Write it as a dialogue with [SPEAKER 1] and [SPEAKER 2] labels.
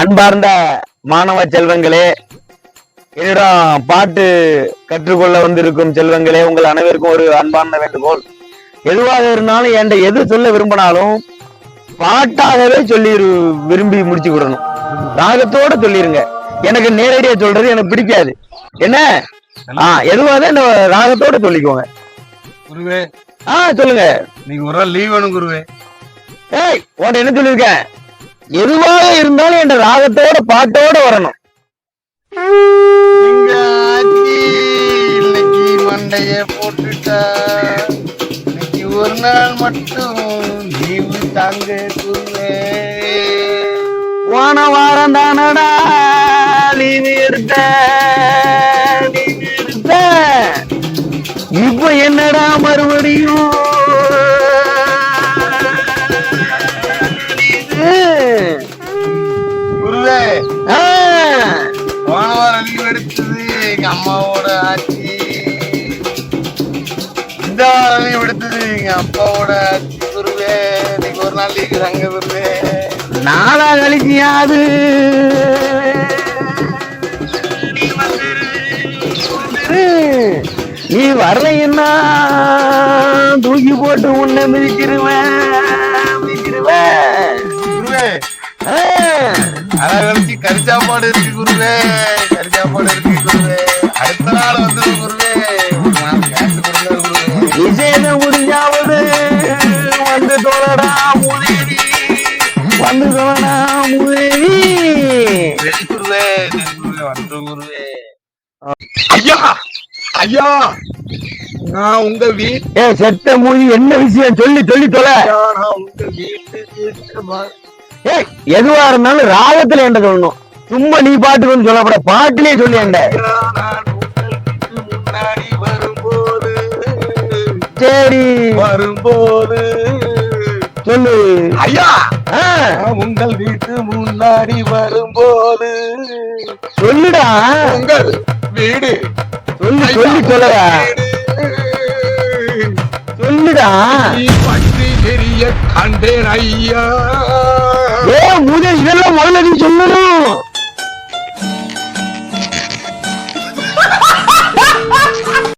[SPEAKER 1] அன்பார்ந்த மாணவ செல்வங்களே என்னிடம் பாட்டு கற்றுக்கொள்ள வந்திருக்கும் செல்வங்களே உங்கள் அனைவருக்கும் ஒரு அன்பார்ந்த வேண்டுகோள். எதுவாக இருந்தாலும் என்கிட்ட எது சொல்ல விரும்பினாலும் பாட்டாகவே சொல்லி விரும்பி முடிச்சு விடணும். ராகத்தோட சொல்லிருங்க. எனக்கு நேரடியா சொல்றது எனக்கு பிடிக்காது. என்ன? ஆ எதுவாக ராகத்தோட சொல்லிக்கோங்க.
[SPEAKER 2] குருவே.
[SPEAKER 1] ஆ சொல்லுங்க.
[SPEAKER 2] நீங்க ஒரு நாள் லீவ் வேணும் குருவே.
[SPEAKER 1] ஏய் உன்ட்ட என்ன சொல்லியிருக்கேன்? எதுவாக இருந்தாலும் என் ராகத்தோட பாட்டோட வரணும்.
[SPEAKER 2] எங்க ஆச்சி இன்னைக்கு மண்டைய போட்டுட்டா இன்னைக்கு ஒரு நாள் மட்டும் லீவு தாங்க குருவே
[SPEAKER 1] போன வாரம் தானடா லீவு எடுத்த லீவு இப்ப என்னடா மறுபடியும்?
[SPEAKER 2] எங்க அம்மாவோட ஆச்சி. இந்த வாரம் லீவ் எடுத்தது எங்க அப்பாவோட ஆச்சி குருவே. இன்னைக்கு ஒரு நாள் லீவு தாங்க குருவே.
[SPEAKER 1] நாளா கழிச்சியாது நீ வரலைன்னா தூக்கி போட்டு உன்னை மிதிச்சிருவேன் மிதிச்சிருவேன்.
[SPEAKER 2] கறி சாப்பாடு இருக்கு குருவே. கறி சாப்பாடு
[SPEAKER 1] விசேஷம் முடிஞ்சாவது வந்து தோழடா முதேவி வந்து தோழடா முதேவி
[SPEAKER 2] குருவே குருவே. ஐயா ஐயா நான் உங்க வீட்டு
[SPEAKER 1] ஏ செத்த மூதி என்ன விஷயம்? சொல்லி சொல்லி தொலை.
[SPEAKER 2] நான் உங்க வீட்டுக்கு வ-
[SPEAKER 1] ஏய் எதுவா இருந்தாலும் ராகத்துல என்ன சொல்லணும். சும்மா நீ பாட்டுக்கு சொல்லப்பட பாட்டிலே சொல்லி என்ட சரி
[SPEAKER 2] வரும்போது
[SPEAKER 1] சொல்லு.
[SPEAKER 2] ஐயா! உங்கள் வீட்டு முன்னாடி வரும்போது
[SPEAKER 1] சொல்லுடா.
[SPEAKER 2] உங்கள் வீடு.
[SPEAKER 1] சொல்லி சொல்லி சொல்லடா. சொல்லுடா.
[SPEAKER 2] பற்றி தெரிய கண்டேன் ஐயா.
[SPEAKER 1] ஏ முதல் இதெல்லாம் முதல்ல நீ சொல்லணும்.